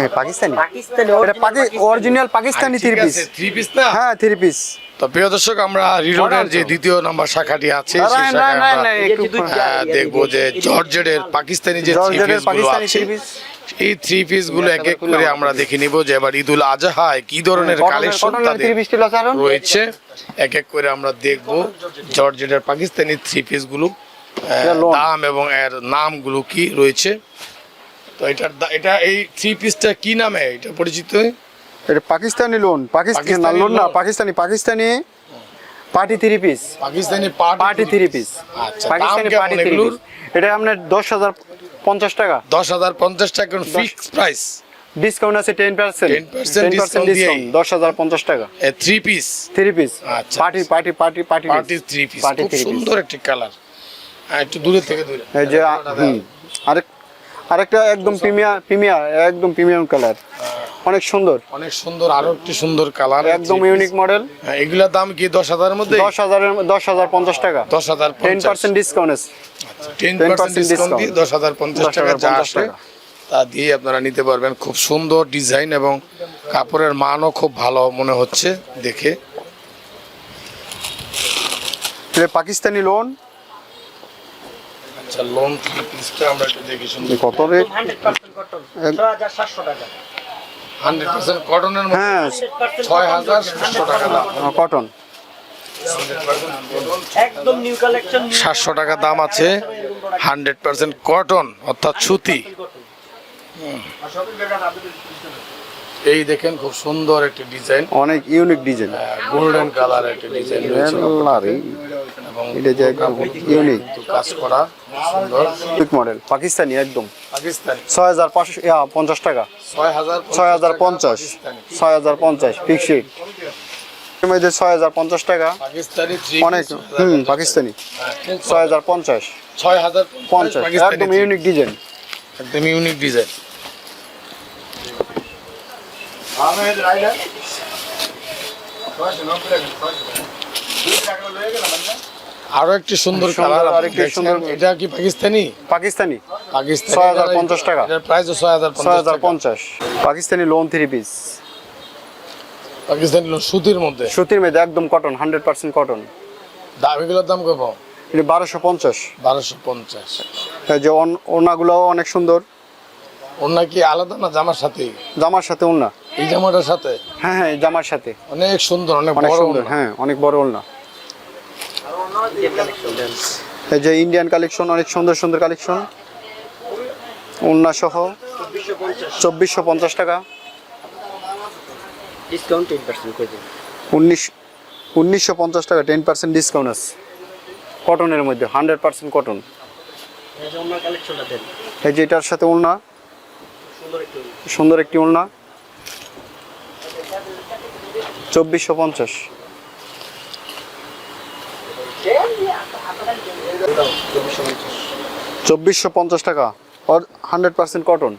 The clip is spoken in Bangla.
হ্যাঁ, পাকিস্তানি। পাকিস্তানি এটা পাকি original Pakistani three piece three piece না? হ্যাঁ থ্রি পিস তো প্রিয় দর্শক আমরা রিরোডের যে দ্বিতীয় নাম্বার শাখাটি আছে সেই শাখায় আমরা আহ, দেখব যে জর্জেটের পাকিস্তানি যে থ্রি গুলো আছে এই থ্রি পিসগুলো এক এক করে আমরা দেখে নিব যে এবার ঈদুল আজহায় কি ধরনের কালেকশন তাদের রয়েছে। এক এক করে আমরা দেখব জর্জেটের পাকিস্তানি থ্রি পিসগুলো দাম এবং এর নামগুলো কি রয়েছে। তো এটার এটা এই থ্রি পিসটা কি নামে? এটা পরিচিত? এটা পাকিস্তানি লোন পাকিস্তানি লোন না Pakistani Pakistani party three piece Pakistani party three piece আচ্ছা পাকিস্তানি পার্টি থ্রি পিস এটা আপনার দশ হাজার পঞ্চাশ টাকা। দশ হাজার পঞ্চাশ টাকা ফিক্স প্রাইস ডিসকাউন্ট আছে টেন পার্সেন্ট 10% discount ডিসকাউন্ট দশ হাজার পঞ্চাশ টাকা। থ্রি পিস থ্রি পিস আচ্ছা, party party party party party three piece party three সুন্দর একটি কালার একটু দূরে থেকে দূরে এই যে আরেক আরেকটা একদম প্রিমিয়ার প্রিমিয়ার একদম প্রিমিয়াম কালার। অনেক সুন্দর। অনেক সুন্দর আরও একটি সুন্দর কালার একদম ইউনিক মডেল এগুলোর দাম কি দশ হাজারের মধ্যে? দশ হাজারের দশ হাজার পঞ্চাশ টাকা। দশ হাজার টেন পার্সেন্ট ডিসকাউন্ট আছে। টেন 10% পার্সেন্ট ডিসকাউন্ট দিয়ে। দশ হাজার পঞ্চাশ টাকা যা 10,050 আসে তা দিয়ে আপনারা নিতে পারবেন। খুব সুন্দর ডিজাইন এবং কাপড়ের মানও খুব ভালো মনে হচ্ছে দেখে। পাকিস্তানি লোন আচ্ছা থ্রি পিসটা আমরা একটু দেখি কত হান্ড্রেড পার্সেন্ট কটন ছয় হাজার সাতশো টাকা। হান্ড্রেড পার্সেন্ট কটনের মধ্যে? হ্যাঁ। ছয় হাজার সাতশো টাকা দাম। কটন একদম নিউ কালেকশন সাতশো টাকা দাম আছে। হান্ড্রেড পার্সেন্ট কটন অর্থাৎ সুতি। এই দেখেন খুব সুন্দর একটি ডিজাইন। অনেক ইউনিক ডিজাইন। গোল্ডেন কালার একটি ডিজাইন রয়েছে। এবং এটা যে একদম ইউনিক কাজ করা সুন্দর। মডেল পাকিস্তানি পাকিস্তানি। টাকা। ফিক্সড মধ্যে ছয় হাজার পঞ্চাশ। টাকা। অনেক হুম পাকিস্তানি। ছয় হাজার পঞ্চাশ। ছয় হাজার পঞ্চাশ একদম ইউনিক ডিজাইন একদম ইউনিক ডিজাইন আরও একটি সুন্দর কালার আরেকটি সুন্দর। এটা কি পাকিস্তানি? পাকিস্তানি। পাকিস্তানি 6050 টাকা। এটার প্রাইস ছয় হাজার ছয় হাজার পঞ্চাশ। Pakistani lawn three piece Pakistani lawn সুতির মধ্যে। সুতির মধ্যে একদম কটন হান্ড্রেড পার্সেন্ট কটন দাম কত? এটা বারোশো পঞ্চাশ। বারোশো পঞ্চাশ। যে অনেক সুন্দর। নাকি আলাদা না জামার সাথে? জামার সাথে ওড়না। এই জামাটার সাথে? হ্যাঁ হ্যাঁ এই জামার সাথে। অনেক সুন্দর অনেক অনেক বড় সুন্দর হ্যাঁ অনেক বড় ওড়না। এই যে ইন্ডিয়ান কালেকশন অনেক সুন্দর সুন্দর কালেকশন ওড়না সহ চব্বিশশো পঞ্চাশ টাকা। ডিসকাউন্ট টেন পার্সেন্ট করে দিন। উনিশ উনিশশো পঞ্চাশ টাকা টেন পার্সেন্ট ডিসকাউন্ট আছে। কটনের মধ্যে হান্ড্রেড পার্সেন্ট কটন এই যে অন্য কালেকশনটা দেন। এই যে এটার সাথে ওড়না। সুন্দর সুন্দর একটি ওড়না। চব্বিশশো পঞ্চাশ। চব্বিশশো পঞ্চাশ টাকা। Hundred percent cotton